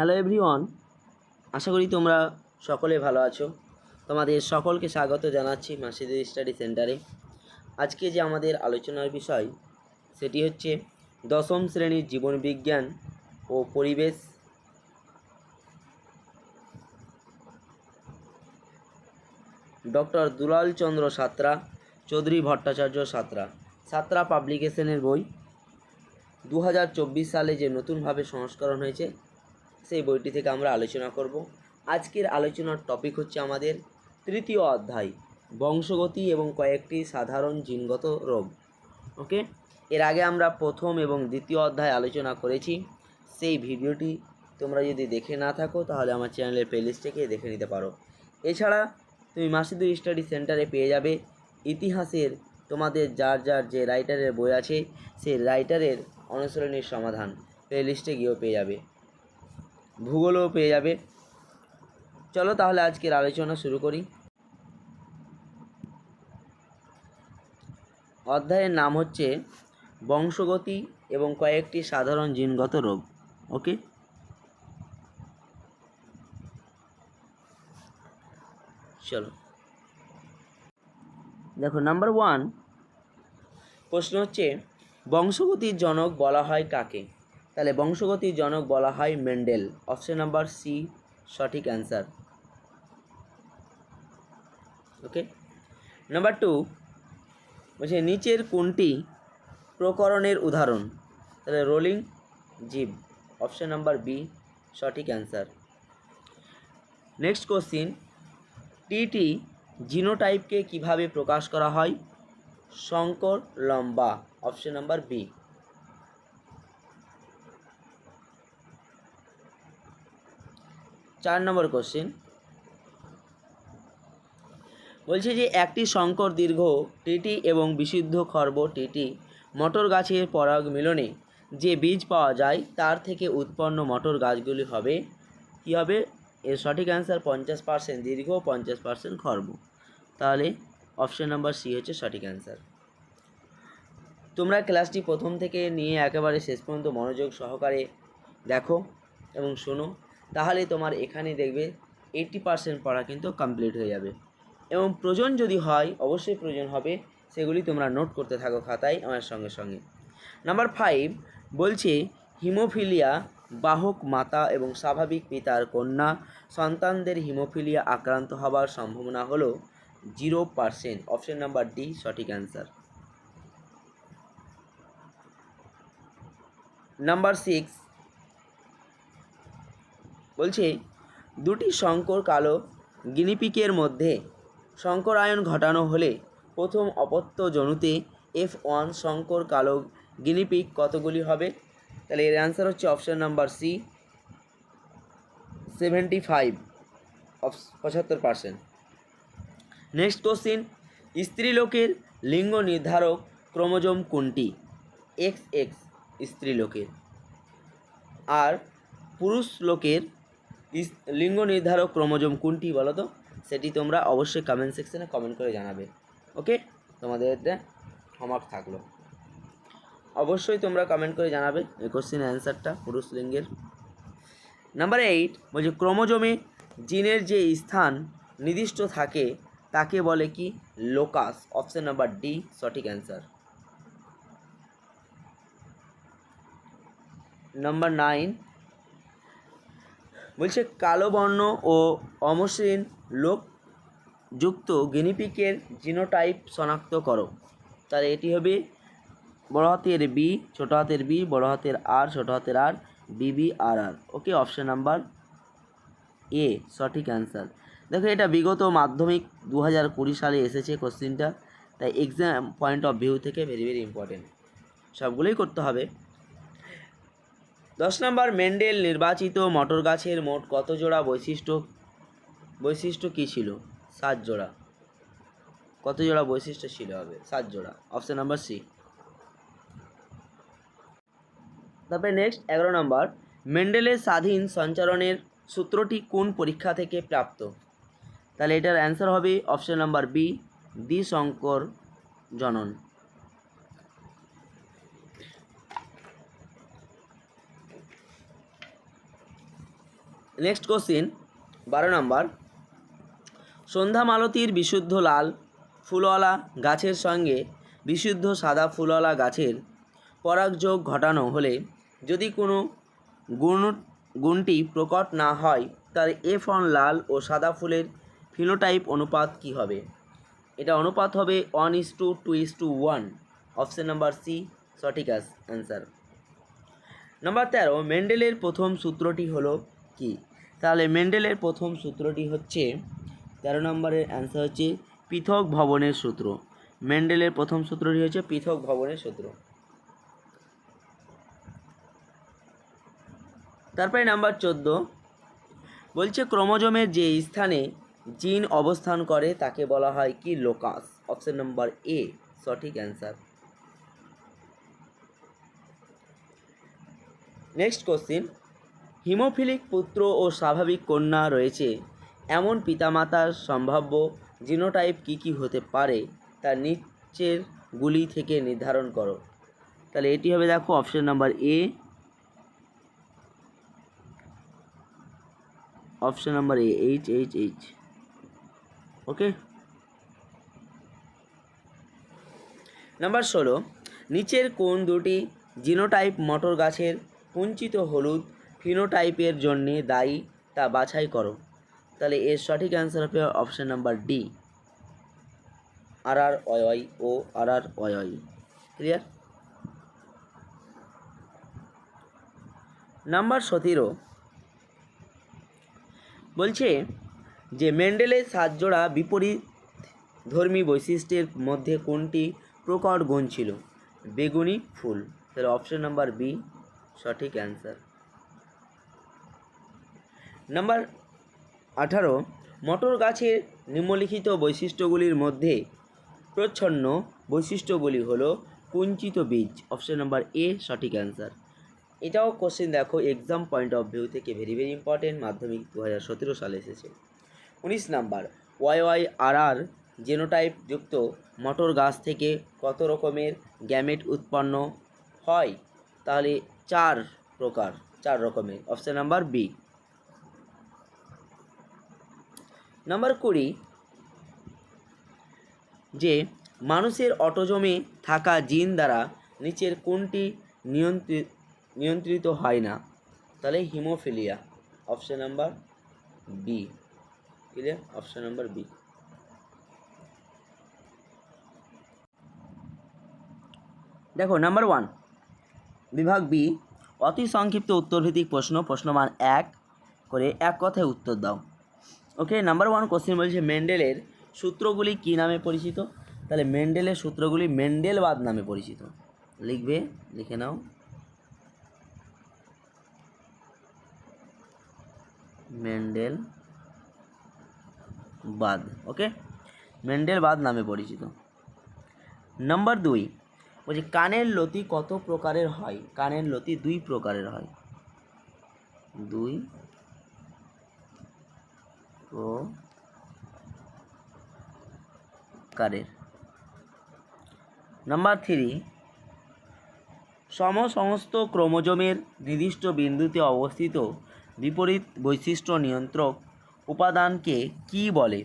Hello everyone আশা করি তোমরা সকলে ভালো আছো। তোমাদের সকলকে স্বাগত জানাচ্ছি মাসিদের স্টাডি সেন্টারে আজকে যে আমাদের আলোচনার বিষয়, সেটি হচ্ছে দশম শ্রেণির জীবনবিজ্ঞান ও পরিবেশ। ডক্টর দুলাল চন্দ্র সাঁতরা, চৌধুরী ভট্টাচার্য সাঁতরা। সাঁতরা পাবলিকেশনের বই। দু হাজার চব্বিশ সালে যে নতুনভাবে সংস্করণ হয়েছে সেই বইটি থেকে আমরা আলোচনা করব। আজকের আলোচনার টপিক হচ্ছে আমাদের তৃতীয় অধ্যায়, বংশগতি এবং কয়েকটি সাধারণ জিনগত রোগ। ওকে? এর আগে আমরা প্রথম এবং দ্বিতীয় অধ্যায় আলোচনা করেছি। সেই ভিডিওটি তোমরা যদি দেখে না থাকো, তাহলে আমার চ্যানেলের প্লেলিস্ট থেকে দেখে নিতে পারো। এছাড়া তুমি মাসিদুর স্টাডি সেন্টারে পেয়ে যাবে। ইতিহাসের তোমাদের যার যার যে রাইটারের বই আছে, সেই রাইটারের অনুসরণের সমাধান প্লেলিস্টে গিয়েও পেয়ে যাবে। ভূগোলও পেয়ে যাবে। চলো তাহলে আজকের আলোচনা শুরু করি। অধ্যায়ের নাম হচ্ছে বংশগতি এবং কয়েকটি সাধারণ জিনগত রোগ। ওকে? চলো। দেখো নাম্বার ওয়ান প্রশ্ন হচ্ছে, বংশগতির জনক বলা হয় কাকে? তাহলে বংশগতির জনক বলা হয় মেন্ডেল। অপশন নাম্বার সি সঠিক অ্যান্সার ওকে নাম্বার টু বলছে নিচের কোনটি প্রকরণের উদাহরণ? তাহলে রোলিং জীব। অপশন নাম্বার বি সঠিক অ্যান্সার নেক্সট কোশ্চিন টিটি জিনোটাইপকে কীভাবে প্রকাশ করা হয়? শঙ্কর লম্বা। অপশন নাম্বার বি চার নম্বর কোশ্চেন বলছে যে, একটি সংকর দীর্ঘ, টিটি এবং বিশুদ্ধ খর্ব, টিটি, মটর গাছের পরাগ মিলনে যে বীজ পাওয়া যায়, তার থেকে উৎপন্ন মটর গাছগুলি হবে, কী হবে? এর সঠিক অ্যান্সার পঞ্চাশ পার্সেন্ট দীর্ঘ, পঞ্চাশ পার্সেন্ট খর্ব। তাহলে অপশন নাম্বার সি হচ্ছে সঠিক অ্যান্সার তোমরা ক্লাসটি প্রথম থেকে নিয়ে একেবারে শেষ পর্যন্ত মনোযোগ সহকারে দেখো এবং শোনো। তাহলে তোমার এখানে দেখবে এইটি পার্সেন্ট পড়া কিন্তু কমপ্লিট হয়ে যাবে। এবং প্রয়োজন যদি হয়, অবশ্যই প্রয়োজন হবে, সেগুলি তোমরা নোট করতে থাকো খাতায় আমার সঙ্গে সঙ্গে। নাম্বার ফাইভ বলছে, হিমোফিলিয়া, বাহক মাতা এবং স্বাভাবিক পিতার কন্যা, সন্তানদের হিমোফিলিয়া আক্রান্ত হবার সম্ভাবনা হলো zero percent option number D সঠিক অ্যান্সার নাম্বার সিক্স বলছে, দুটি শঙ্কর কালো গিনিপিকের মধ্যে শঙ্করায়ন ঘটানো হলে প্রথম অপত্য জনুতে এফ ওয়ান শঙ্কর কালো গিনিপিক কতগুলি হবে? তাহলে এর অ্যান্সার হচ্ছে option number C seventy five পঁচাত্তর পার্সেন্ট নেক্সট কোশ্চিন স্ত্রীলোকের লিঙ্গ নির্ধারক ক্রোমোজোম কোনটি? X x স্ত্রীলোকের। আর পুরুষ লোকের লিঙ্গ নির্ধারক ক্রোমোজোম কোনটি বলো তো? সেটি তোমরা অবশ্যই কমেন্ট সেকশনে কমেন্ট করে জানাবে। ওকে তোমাদের হোমওয়ার্ক থাকল। অবশ্যই তোমরা কমেন্ট করে জানাবে এই কোশ্চেনের অ্যান্সারটা পুরুষ লিঙ্গের। নাম্বার এইট বলছে ক্রোমোজোমে জিনের যে স্থান নির্দিষ্ট থাকে, তাকে বলে কি? লোকাস অপশন নাম্বার ডি সঠিক অ্যান্সার নাম্বার নাইন বলছে কালো বর্ণ ও অমসৃণ লোক যুক্ত গিনিপিকের জিনোটাইপ শনাক্ত করো। তাহলে এটি হবে বড় হাতের বি, ছোট হাতের বি, বড় হাতের আর, ছোট হাতের আর বিবি আর আর। ওকে অপশান নাম্বার এ সঠিক অ্যান্সার দেখো এটা বিগত মাধ্যমিক দু হাজার কুড়ি সালে এসেছে কোশ্চিনটা তাই এক্সাম পয়েন্ট অফ ভিউ থেকে ভেরি ভেরি ইম্পর্টেন্ট সবগুলোই করতে হবে। দশ নম্বর মেন্ডেল নির্বাচিত মটর গাছের মোট কত জোড়া বৈশিষ্ট্য? বৈশিষ্ট্য কী ছিল? সাত জোড়া। কত জোড়া বৈশিষ্ট্য ছিল হবে? সাত জোড়া। Option number C. তারপরে নেক্সট, এগারো নম্বর। মেন্ডেলের স্বাধীন সঞ্চালনের সূত্রটি কোন পরীক্ষা থেকে প্রাপ্ত? তাহলে এটার অ্যান্সার হবে অপশন নাম্বার বি, দ্বিশঙ্কর জনন। নেক্সট কোশ্চিন বারো নম্বর সন্ধ্যা মালতীর বিশুদ্ধ লাল ফুলওয়ালা গাছের সঙ্গে বিশুদ্ধ সাদা ফুলওয়ালা গাছের পরাগযোগ ঘটানো হলে যদি কোনো গুণ, গুণটি প্রকট না হয়, তার এফ অন লাল ও সাদা ফুলের ফিনোটাইপ অনুপাত কী হবে? এটা অনুপাত হবে one is two two is two one option number C সঠিক অ্যান্সার নাম্বার তেরো মেন্ডেলের প্রথম সূত্রটি হলো কি? তাহলে মেন্ডেলের প্রথম সূত্রটি হচ্ছে, তেরো নম্বরের অ্যান্সার হচ্ছে পৃথক ভবনের সূত্র। মেন্ডেলের প্রথম সূত্রটি হচ্ছে পৃথক ভবনের সূত্র। তারপরে নাম্বার চোদ্দ। বলছে ক্রোমোজোমের যে স্থানে জিন অবস্থান করে, তাকে বলা হয় কি? লোকাস। অপশন নাম্বার এ সঠিক অ্যান্সার নেক্সট কোশ্চিন হিমোফিলিক পুত্র ও স্বাভাবিক কন্যা রয়েছে। এমন পিতামাতার সম্ভাব্য জিনোটাইপ কী কী হতে পারে তার নিচের গুলি থেকে নির্ধারণ করো। তাহলে এটি হবে দেখো option number A. Option number A, H H H. Okay? Number ষোলো। নিচের কোন দুটি জিনোটাইপ মটর গাছের কুঞ্চিত হলুদ ফিনোটাইপের জন্যে দায়ী, তা বাছাই করো। তাহলে এর সঠিক অ্যান্সার হবে option number D R R Y ও R R Y clear number সতেরো। বলছে যে মেন্ডেলের সাতজোড়া বিপরীত ধর্মী বৈশিষ্ট্যের মধ্যে কোনটি প্রকট গুণ ছিল? বেগুনি ফুল। তাহলে অপশন নাম্বার বি সঠিক অ্যান্সার নাম্বার আঠারো, মটর গাছের নিম্নলিখিত বৈশিষ্ট্যগুলির মধ্যে প্রচ্ছন্ন বৈশিষ্ট্যগুলি হলো কুঞ্চিত বীজ অপশন নাম্বার এ সঠিক অ্যান্সার এটাও কোশ্চেন দেখো এক্সাম পয়েন্ট অফ ভিউ থেকে ভেরি ভেরি ইম্পর্টেন্ট মাধ্যমিক দু হাজার সতেরো সালে এসেছে। উনিশ number Y Y R R genotype যুক্ত মটর গাছ থেকে কত রকমের গ্যামেট উৎপন্ন হয়? তাহলে চার প্রকার, চার রকমের অপশন নাম্বার বি নাম্বার কুড়ি, যে মানুষের অটোজমে থাকা জিন দ্বারা নিচের কোনটি নিয়ন্ত্রিত নিয়ন্ত্রিত হয় না? তাহলে haemophilia, option number B clear option number B দেখো, নাম্বার ওয়ান বিভাগ বি অতি সংক্ষিপ্ত উত্তরভিত্তিক প্রশ্ন, প্রশ্নমান এক, করে এক কথায় উত্তর দাও। ওকে নাম্বার ওয়ান কোশ্চেন বলছে মেন্ডেলের সূত্রগুলি কী নামে পরিচিত? তাহলে মেন্ডেলের সূত্রগুলি মেন্ডেলবাদ নামে পরিচিত। লিখবে, লিখে নাও। মেন্ডেল বাদ ওকে মেন্ডেল বাদ নামে পরিচিত। নাম্বার দুই, বলছি, কানের লতি কত প্রকারের হয়? কানের লতি দুই প্রকারের হয়। দুই প্রকারের। নাম্বার থ্রি সম সমস্ত ক্রোমোজোমের নির্দিষ্ট বিন্দুতে অবস্থিত বিপরীত বৈশিষ্ট্য নিয়ন্ত্রক উপাদানকে কি বলে?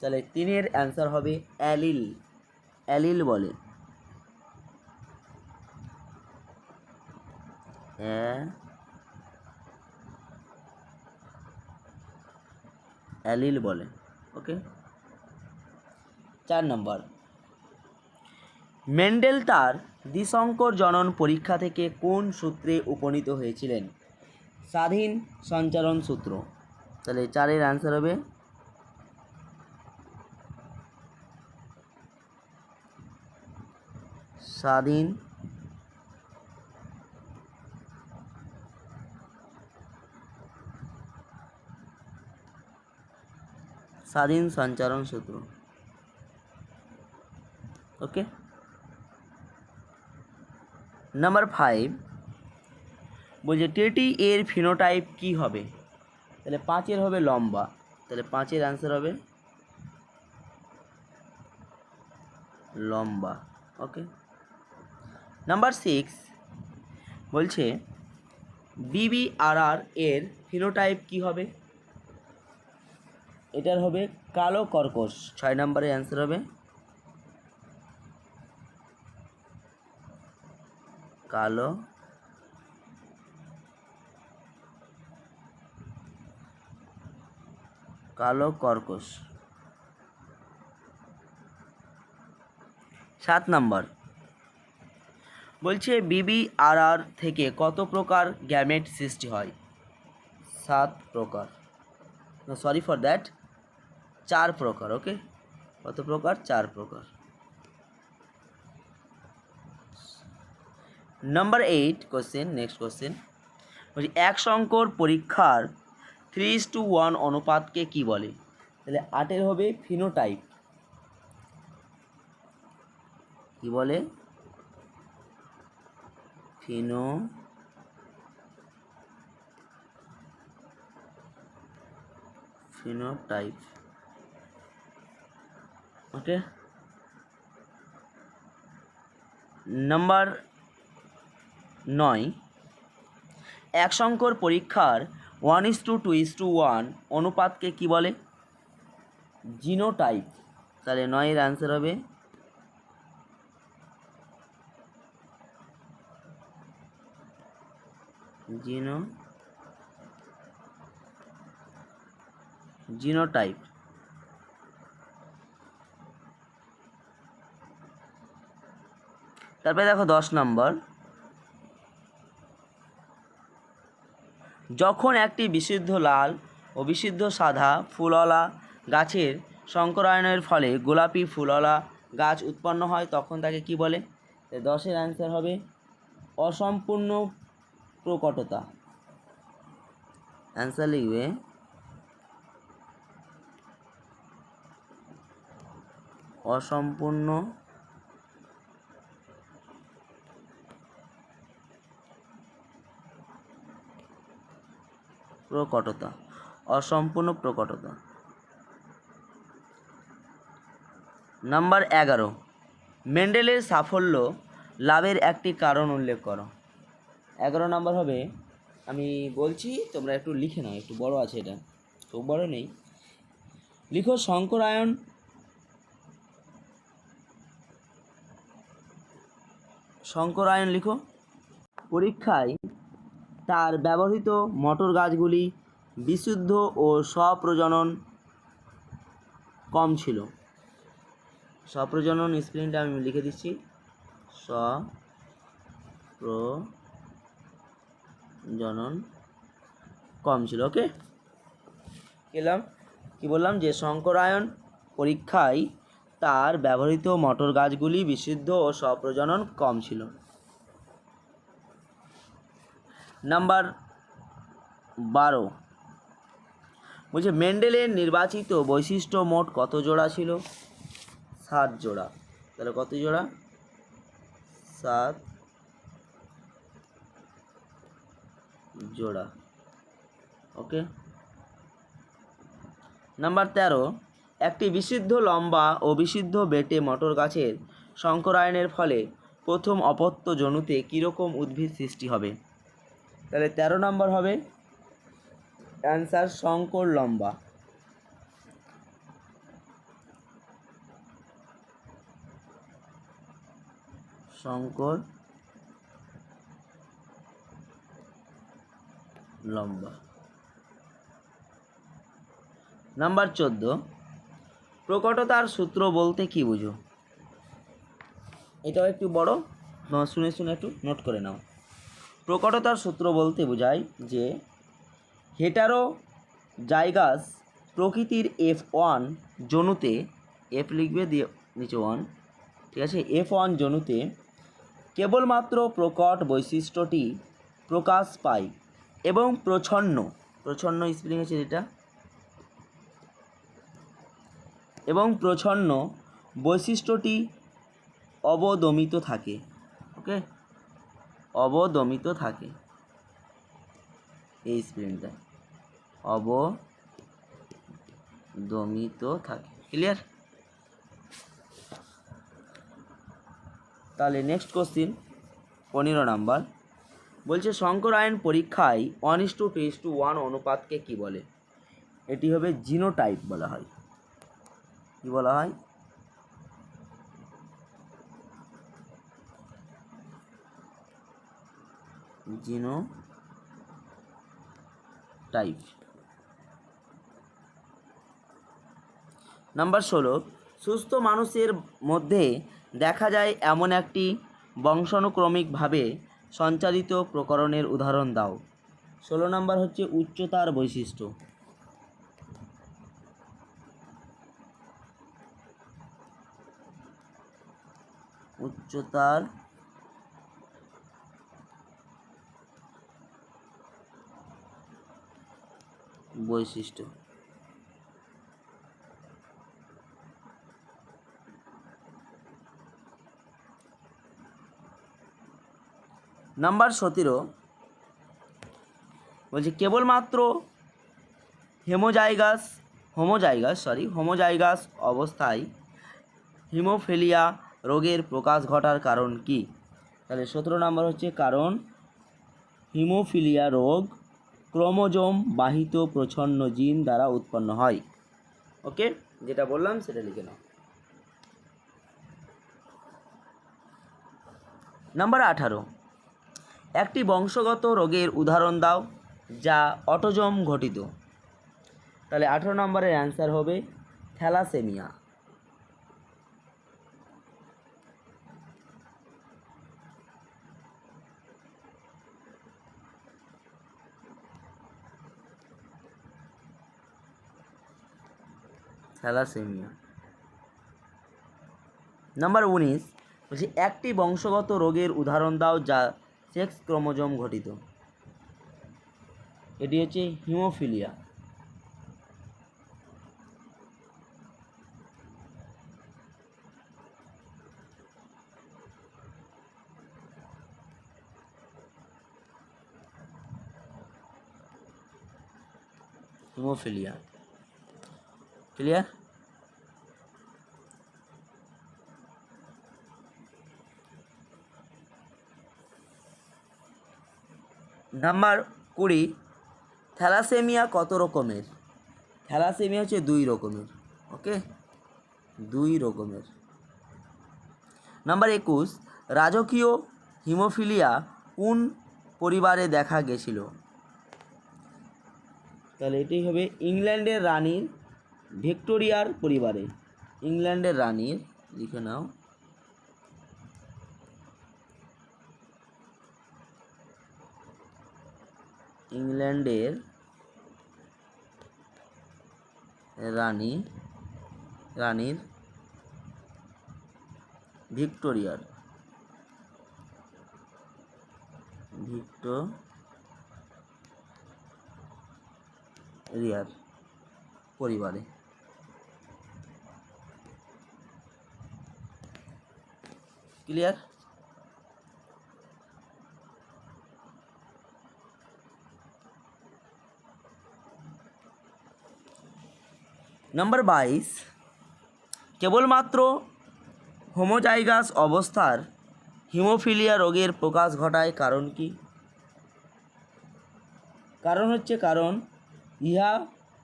তাহলে তিনের অ্যান্সার হবে অ্যালিল। অ্যালিল বলে। অ্যালিল বলে, ওকে? চার নম্বর। মেন্ডেল তার দ্বিসংকর জনন পরীক্ষা থেকে কোন সূত্রে উপনীত হয়েছিলেন? স্বাধীন সঞ্চালন সূত্র। তাহলে চারের অ্যান্সার হবে স্বাধীন স্বাধীন সঞ্চালন সূত্র। ওকে নাম্বার ফাইভ বলছে, টেটি এর ফিনোটাইপ কি হবে? তাহলে পাঁচের হবে লম্বা, তাহলে পাঁচের অ্যান্সার হবে লম্বা ওকে নাম্বার সিক্স বলছে, বিবিআরআর এর ফিনোটাইপ কি হবে? এটার হবে কালো কর্কশ। ছয় নম্বরের অ্যান্সার হবে, কালো কালো কর্কশ। সাত নম্বর, বলছে বিবিআরআর থেকে কত প্রকার গ্যামেট সৃষ্টি হয়? সাত প্রকার। সরি ফর দ্যাট চার প্রকার, ওকে? কত প্রকার? চার প্রকার। Number eight question next question বলছি, এক সংকর পরীক্ষার থ্রি টু ওয়ান অনুপাতকে কি বলে? তাহলে আটের হবে ফিনোটাইপ কি বলে? ফিনো ফিনোটাইপ ওকে। নাম্বার নয়। এক সংকর পরীক্ষার one is two two is two one অনুপাতকে কি বলে? জিনোটাইপ তাহলে নয়ের অ্যান্সার হবে জিনো জিনোটাইপ তারপরে দেখো দশ নম্বর। যখন একটি বিশুদ্ধ লাল ও বিশুদ্ধ সাদা ফুলওয়ালা গাছের সংকরায়নের ফলে গোলাপি ফুলওয়ালা গাছ উৎপন্ন হয়, তখন তাকে কি বলে? দশের অ্যান্সার হবে অসম্পূর্ণ প্রকটতা। অ্যান্সার লিখবে, অসম্পূর্ণ প্রকটতা, অসম্পূর্ণ প্রকটতা। নাম্বার এগারো, মেন্ডেলের সাফল্য লাভের একটি কারণ উল্লেখ করো। এগারো নাম্বার হবে, আমি বলছি, তোমরা একটু লিখে নাও, একটু বড় আছে এটা, খুব বড় নেই। লিখো শঙ্করায়ন শঙ্করায়ন লিখো। পরীক্ষায় তার ব্যবহৃত মটর গাছগুলি বিশুদ্ধ ও স্বপ্রজনন কম ছিল। স্বপ্রজনন স্পেলিংটা আমি লিখে দিচ্ছি। স জনন কম ছিল, ওকে? গেলাম কি বললাম যে শঙ্করায়ন পরীক্ষায় তার ব্যবহৃত মটর গাছগুলি বিশুদ্ধ ও স্বপ্রজনন কম ছিল। নাম্বার বারো। বলছে, মেন্ডেলের নির্বাচিত বৈশিষ্ট্য মোট কত জোড়া ছিল? সাত জোড়া। তাহলে কত জোড়া? সাত জোড়া। ওকে। নাম্বার তেরো, একটি বিশুদ্ধ লম্বা ও বিশুদ্ধ বেটে মটর গাছের শঙ্করায়নের ফলে প্রথম অপত্য জনুতে কীরকম উদ্ভিদ সৃষ্টি হবে? তাহলে তেরো নম্বর হবে। অ্যান্সার শঙ্কর লম্বা। শঙ্কর লম্বা। নাম্বার চোদ্দ। প্রকটতার সূত্র বলতে কি বুঝো? এটাও একটু বড়। শুনে শুনে একটু নোট করে নাও। প্রকটতার সূত্র বলতে বোঝায় যে হেটারো জাইগাস প্রকৃতির এফ ওয়ান জনুতে, এফ লিখবে দিয়ে নিচে ওয়ান, ঠিক আছে? এফ ওয়ান জনুতে কেবলমাত্র প্রকট বৈশিষ্ট্যটি প্রকাশ পায় এবং প্রচ্ছন্ন প্রচ্ছন্ন স্পেলিং আছে যেটা? এবং প্রচ্ছন্ন বৈশিষ্ট্যটি অবদমিত থাকে ওকে অবদমিত থাকে। এই স্প্রিংটা অবদমিত থাকে। ক্লিয়ার তাহলে নেক্সট কোশ্চিন পনেরো নাম্বার। বলছে, শঙ্কর আয়ন পরীক্ষায় one is two two is two one অনুপাতকে কি বলে? এটি হবে জিনোটাইপ বলা হয়। কি বলা হয়? জিনো টাইপ। নাম্বার ষোলো, সুস্থ মানুষের মধ্যে দেখা যায় এমন একটি বংশানুক্রমিকভাবে সঞ্চালিত প্রকরণের উদাহরণ দাও। ষোলো নাম্বার হচ্ছে উচ্চতার বৈশিষ্ট্য। উচ্চতার বৈশিষ্ট্য। নাম্বার সতেরো। বলছে, কেবলমাত্র হেমোজাইগাস, হোমোজাইগাস সরি হোমোজাইগাস অবস্থায় হিমোফিলিয়া রোগের প্রকাশ ঘটার কারণ কি? তাহলে সতেরো নাম্বার হচ্ছে কারণ হিমোফিলিয়া রোগ ক্রোমোজোম বাহিত প্রচ্ছন্ন জিন দ্বারা উৎপন্ন হয়। ওকে? যেটা বললাম, সেটা লিখে নাও। নাম্বার আঠারো। একটি বংশগত রোগের উদাহরণ দাও, যা অটোজম ঘটিত। তাহলে আঠেরো নম্বরের অ্যান্সার হবে থ্যালাসেমিয়া। থ্যালাসেমিয়া। নাম্বার উনিশ বলছি, একটি বংশগত রোগের উদাহরণ দাও যা সেক্স ক্রোমোজোম ঘটিত। এটি হচ্ছে হিমোফিলিয়া। হিমোফিলিয়া। ক্লিয়ার নাম্বার কুড়ি থ্যালাসেমিয়া কত রকমের? থ্যালাসেমিয়া হচ্ছে দুই রকমের ওকে দুই রকমের। নাম্বার একুশ, রাজকীয় হিমোফিলিয়া কোন পরিবারে দেখা গেছিল? তাহলে এটি হবে ইংল্যান্ডের রানীর ভিক্টোরিয়ার পরিবারে। ইংল্যান্ডের রানীর লিখে নাও। ইংল্যান্ডের রানী রানীর ভিক্টোরিয়ার। ভিক্টোরিয়ার পরিবারে। ক্লিয়ার নাম্বার বাইশ, কেবলমাত্র হোমোজাইগাস অবস্থার হিমোফিলিয়া রোগের প্রকাশ ঘটায় কারণ কি? কারণ হচ্ছে কারণ ইহা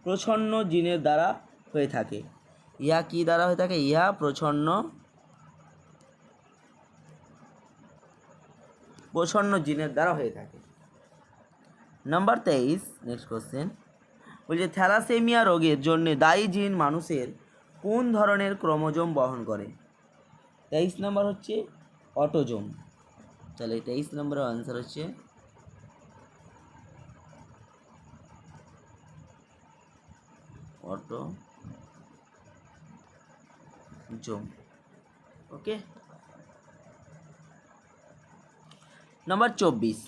প্রচ্ছন্ন জিনের দ্বারা হয়ে থাকে। ইহা কি দ্বারা হয়ে থাকে? ইহা প্রচ্ছন্ন প্রচ্ছন্ন জিনের দ্বারা হয়ে থাকে। নাম্বার তেইশ নেক্সট কোশ্চেন বলছে, থ্যালাসেমিয়া রোগের জন্য দায়ী জিন মানুষের কোন ধরনের ক্রোমোজোম বহন করে? তেইশ নম্বর হচ্ছে অটোজোম। তাহলে তেইশ নম্বরের আনসার হচ্ছে অটো জোম ওকে নাম্বার চব্বিশ।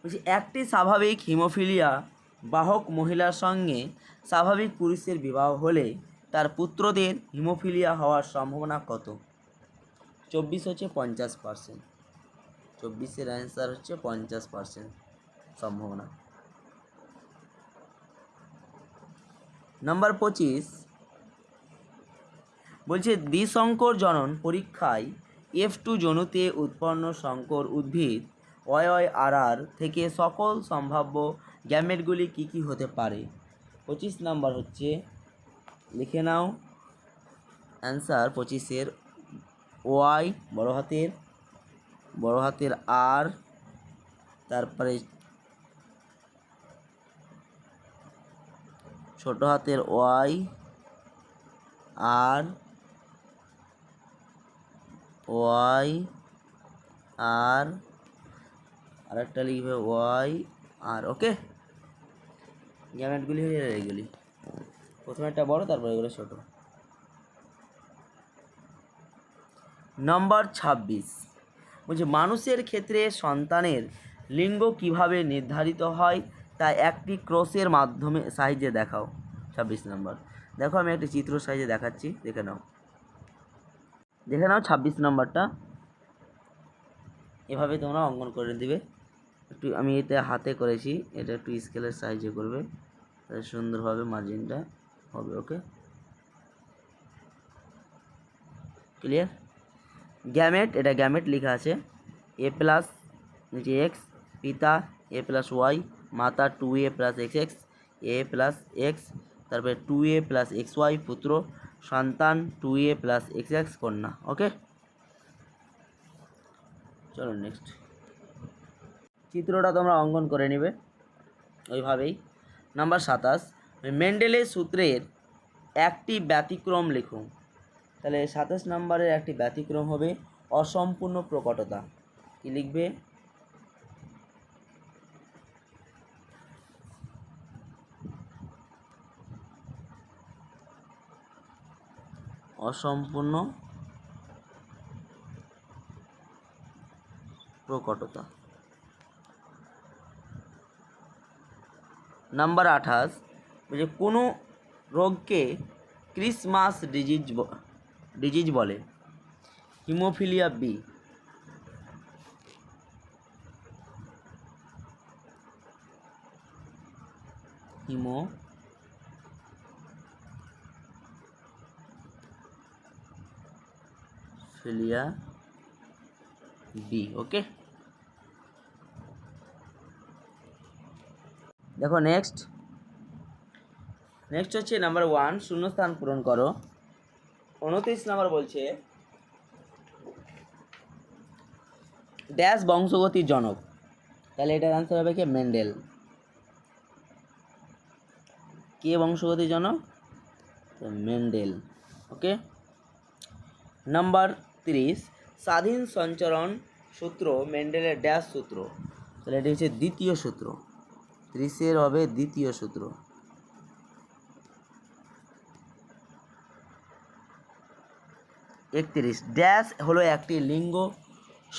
বলছি, একটি স্বাভাবিক হিমোফিলিয়া বাহক মহিলার সঙ্গে স্বাভাবিক পুরুষের বিবাহ হলে তার পুত্রদের হিমোফিলিয়া হওয়ার সম্ভাবনা কত? চব্বিশ হচ্ছে পঞ্চাশ পার্সেন্ট চব্বিশের অ্যান্সার হচ্ছে পঞ্চাশ পার্সেন্ট সম্ভাবনা। নাম্বার পঁচিশ। বলছে, দ্বিসংকর জনন পরীক্ষায় এফ টু জনুতে উৎপন্ন সংকর উদ্ভিদ ওয়াই আর আর থেকে সকল সম্ভাব্য গ্যামেটগুলি কী কী হতে পারে? পঁচিশ নাম্বার হচ্ছে, লিখে নাও। অ্যান্সার পঁচিশের ওয়াই, বড় হাতের বড় হাতের আর, তারপরে ছোট হাতের ওয়াই, আর ওয়াই, আর আরেকটা লিখবে ওয়াই আর, ওকে? গ্যামেটগুলি হয়ে যাবে এগুলি। প্রথমে একটা বড়, তারপর এগুলো ছোট। নম্বর ছাব্বিশ। বলছে, মানুষের ক্ষেত্রে সন্তানের লিঙ্গ কীভাবে নির্ধারিত হয়, তা একটি ক্রসের মাধ্যমে সাহায্যে দেখাও। ছাব্বিশ নম্বর। দেখো, আমি একটি চিত্র সাহায্যে দেখাচ্ছি, দেখে নাও। দেখে নাও ছাব্বিশ নম্বরটা। এভাবে তোমরা অঙ্কন করে দিবে একটু আমি এটা হাতে করেছি, এটা একটু স্কেলের সাহায্যে করবে। তাহলে সুন্দরভাবে মার্জিনটা হবে ওকে ক্লিয়ার গ্যামেট এটা গ্যামেট লেখা আছে। এ প্লাস নিচে এক্স পিতা এ প্লাস ওয়াই মাতা two A plus X X A plus X তারপরে two A plus X Y পুত্র, সন্তান two A plus X X কন্যা ওকে চলো নেক্সট চিত্রটা তোমরা অঙ্কন করে নেবে। ওইভাবেই। নাম্বার সাতাশ। মেন্ডেলের সূত্রের একটি ব্যতিক্রম লিখুন। তাহলে সাতাশ নম্বরের একটি ব্যতিক্রম হবে অসম্পূর্ণ প্রকটতা। কি লিখবে? অসম্পূর্ণ প্রকটতা। নাম্বার আঠাশ, যে কোনো রোগকে ক্রিসমাস ডিজিজ ডিজিজ বলে। Haemophilia B. Haemophilia B, okay? দেখো নেক্সট নেক্সট হচ্ছে নাম্বার ওয়ান শূন্যস্থান পূরণ করো। উনত্রিশ নাম্বার বলছে ড্যাশ বংশগতির জনক। তাহলে এটার অ্যান্সার হবে কি? মেন্ডেল কে বংশগতির জনক? মেন্ডেল ওকে নাম্বার তিরিশ স্বাধীন সঞ্চরণ সূত্র মেন্ডেলের ড্যাশ সূত্র। তাহলে এটি হচ্ছে দ্বিতীয় সূত্র। ত্রিশের হবে দ্বিতীয় সূত্র। একত্রিশ, ড্যাশ হলো একটি লিঙ্গ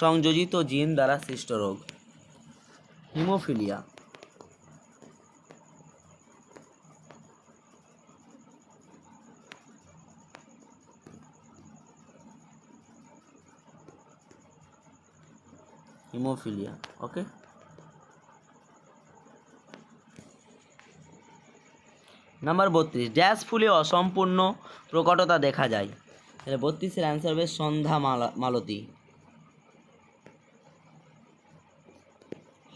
সংযোজিত জিন দ্বারা সৃষ্ট রোগ। হিমোফিলিয়া। Haemophilia, okay? নাম্বার বত্রিশ, ড্যাশ ফুলে অসম্পূর্ণ প্রকটতা দেখা যায়। তাহলে বত্রিশের অ্যান্সার হবে সন্ধ্যা মালা মালতী।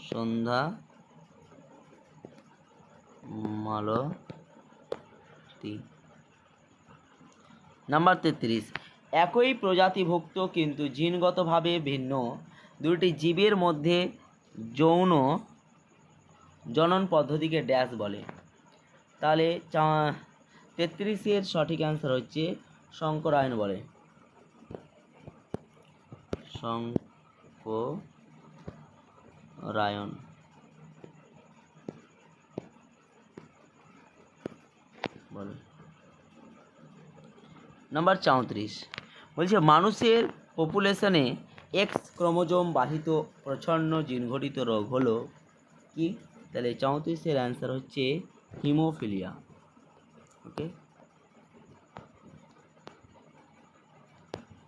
সন্ধ্যা মালতী। নাম্বার তেত্রিশ, একই প্রজাতিভুক্ত কিন্তু জিনগতভাবে ভিন্ন। দুটি জীবের মধ্যে যৌন জনন পদ্ধতিকে ড্যাশ বলে। তাহলে তেত্রিশের সঠিক অ্যান্সার হচ্ছে শঙ্করায়ন বলে। শঙ্করায়ন। বলে। নাম্বার চৌত্রিশ। বলছে, মানুষের পপুলেশনে এক্স ক্রোমোজোম বাহিত প্রচ্ছন্ন জিনঘটিত রোগ হলো কি? তাহলে চৌত্রিশের অ্যান্সার হচ্ছে haemophilia, okay?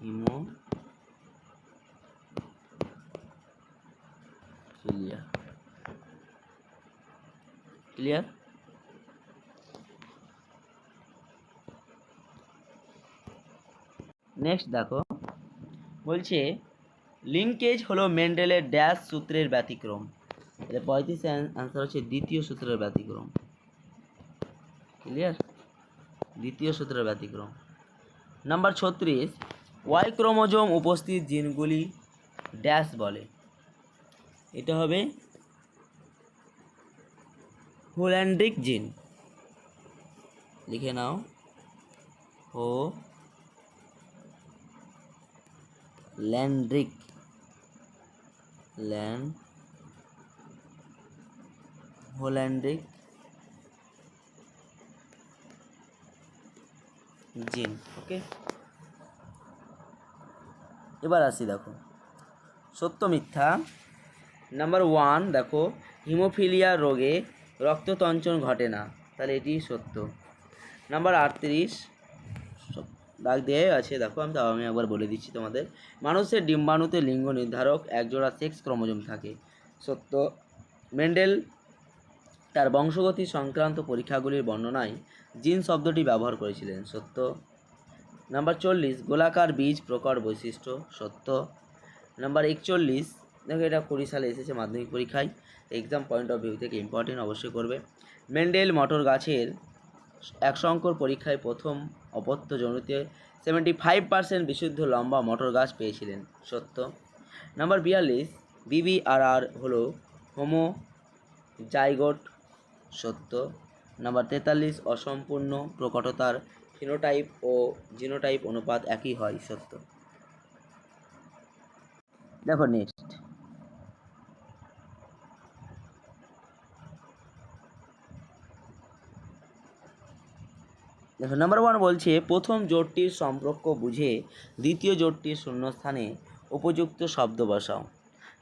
Haemophilia. Clear? Next দেখো, বলছে, লিঙ্কেজ হলো মেন্ডেলের ড্যাশ সূত্রের ব্যতিক্রম। এটা পঁয়ত্রিশ অ্যান্সার হচ্ছে দ্বিতীয় সূত্রের ব্যতিক্রম। ক্লিয়ার দ্বিতীয় সূত্রের ব্যতিক্রম। নাম্বার ছত্রিশ ওয়াই ক্রোমোজোম উপস্থিত জিনগুলি ড্যাশ বলে। এটা হবে হোল্যান্ড্রিক জিন। লিখে নাও। ও ল্যান্ড্রিক ল্যান্ড। হোল্যান্ড্রিক। জিন ওকে। এবার আসি দেখো। সত্য মিথ্যা। নাম্বার ওয়ান দেখো, হিমোফিলিয়া রোগে রক্ততঞ্চন ঘটে না, তাহলে এটি সত্য। নাম্বার আটত্রিশ দাগ দিয়ে আছে, দেখো, আমি তাও আমি একবার বলে দিচ্ছি তোমাদের। মানুষের ডিম্বাণুতে লিঙ্গ নির্ধারক একজোড়া সেক্স ক্রোমোজোম থাকে। সত্য। মেন্ডেল তার বংশগতি সংক্রান্ত পরীক্ষাগুলির বর্ণনায় জিন শব্দটি ব্যবহার করেছিলেন, সত্য। নাম্বার চল্লিশ, গোলাকার বীজ প্রকট বৈশিষ্ট্য, সত্য। নাম্বার একচল্লিশ, দেখো এটা কুড়ি সালে এসেছে মাধ্যমিক পরীক্ষায় এক্সাম পয়েন্ট অফ ভিউ থেকে ইম্পর্টেন্ট অবশ্যই করবে। মেন্ডেল মটর গাছের এক সংকর পরীক্ষায় প্রথম অপত্য জমিতে সেভেন্টি ফাইভ পার্সেন্ট বিশুদ্ধ লম্বা মটর গাছ পেয়েছিলেন, সত্য। নাম্বার বিয়াল্লিশ বিবিআরআর হলো হোমো জাইগোট সত্য। নাম্বার তেতাল্লিশ, অসম্পূর্ণ প্রকটতার ফিনোটাইপ ও জিনোটাইপ অনুপাত একই হয়, সত্য। দেখো নেক্সট দেখো নাম্বার ওয়ান বলছে, প্রথম জোটটির সম্পর্ক বুঝে দ্বিতীয় জোটটির শূন্যস্থানে উপযুক্ত শব্দ বসাও।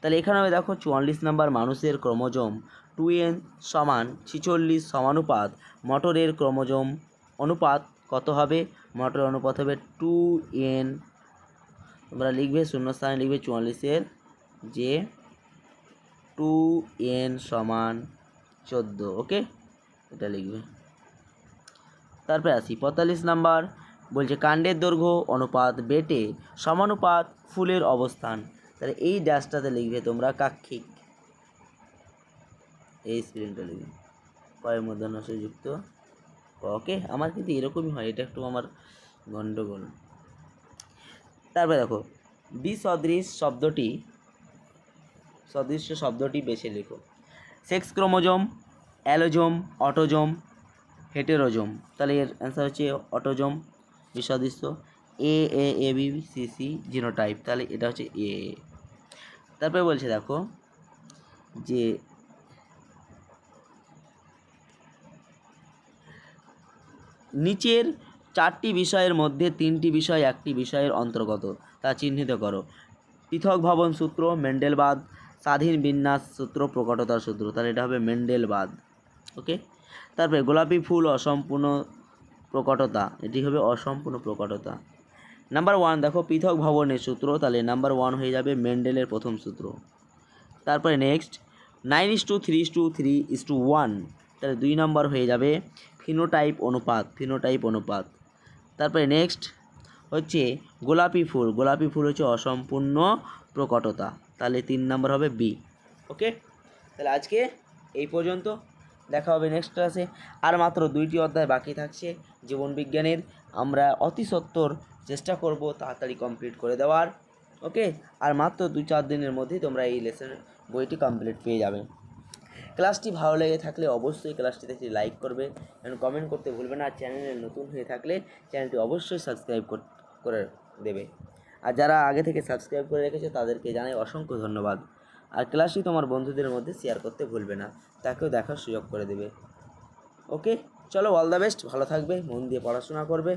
তাহলে এখানে হবে দেখো চুয়াল্লিশ নাম্বার মানুষের ক্রোমোজোম টু এন সমান ছিচল্লিশ সমানুপাত, মটরের ক্রোমোজোম অনুপাত কত হবে? মটরের অনুপাত হবে টু এন তোমরা লিখবে শূন্যস্থানে লিখবে চুয়াল্লিশের যে টু এন সমান চোদ্দ, ওকে? এটা লিখবে। তারপরে আসি, পঁয়তাল্লিশ নাম্বার বলছে কাণ্ডের দৈর্ঘ্য অনুপাত বেটে সমানুপাত ফুলের অবস্থান। তাহলে এই ড্যাশটাতে লিখবে তোমরা কাক্ষিক। এই স্পেলিংটা লিখবে। কয়ের মধ্যে যুক্ত। ওকে, আমার কিন্তু এরকমই হয়, এটা একটু আমার গণ্ডগোল তারপরে দেখো, বিসদৃশ শব্দটি, সদৃশ্য শব্দটি বেছে লেখো। Sex chromosome, allosome, autosome, heterosome. তাহলে এর অ্যান্সার হচ্ছে autosome, বিসদৃশ্য। A A A B C C genotype তাহলে এটা হচ্ছে এ তারপরে বলছে দেখো যে নিচের চারটি বিষয়ের মধ্যে তিনটি বিষয়, একটি বিষয়ের অন্তর্গত, তা চিহ্নিত করো। পৃথক ভবন সূত্র, মেন্ডেলবাদ, স্বাধীন বিন্যাস সূত্র, প্রকটতার সূত্র, তাহলে এটা হবে মেন্ডেলবাদ, ওকে? তারপরে গোলাপি ফুল, অসম্পূর্ণ প্রকটতা, এটি হবে অসম্পূর্ণ প্রকটতা। নাম্বার ওয়ান দেখো, পৃথক ভবনের সূত্র, তাহলে নাম্বার ওয়ান হয়ে যাবে মেন্ডেলের প্রথম সূত্র। তারপরে next nine is two three is two three is two one তাহলে দুই নম্বর হয়ে যাবে ফিনোটাইপ অনুপাত ফিনোটাইপ অনুপাত। তারপরে নেক্সট হচ্ছে গোলাপি ফুল গোলাপি ফুল হচ্ছে অসম্পূর্ণ প্রকটতা, তাহলে তিন নম্বর হবে বি ওকে তাহলে আজকে এই পর্যন্ত, দেখা হবে নেক্সট ক্লাসে আর মাত্র দুইটি অধ্যায় বাকি থাকছে জীবনবিজ্ঞানের আমরা অতি সত্বর চেষ্টা করব তাড়াতাড়ি কমপ্লিট করে দেওয়ার ওকে আর মাত্র দু চার দিনের মধ্যেই তোমরা এই লেসন বইটি কমপ্লিট পেয়ে যাবে। ক্লাসটি ভালো লেগে থাকলে অবশ্যই ক্লাসটিতে একটি লাইক করবে। এবং কমেন্ট করতে ভুলবে না আর চ্যানেলে নতুন হয়ে থাকলে চ্যানেলটি অবশ্যই সাবস্ক্রাইব করে দেবে। আর যারা আগে থেকে সাবস্ক্রাইব করে রেখেছে, তাদেরকে জানাই অসংখ্য ধন্যবাদ। আর ক্লাসটি তোমার বন্ধুদের মধ্যে শেয়ার করতে ভুলবে না, তাকেও দেখার সুযোগ করে দেবে। ওকে চলো অল দ্য বেস্ট ভালো থাকবে মন দিয়ে পড়াশোনা করবে।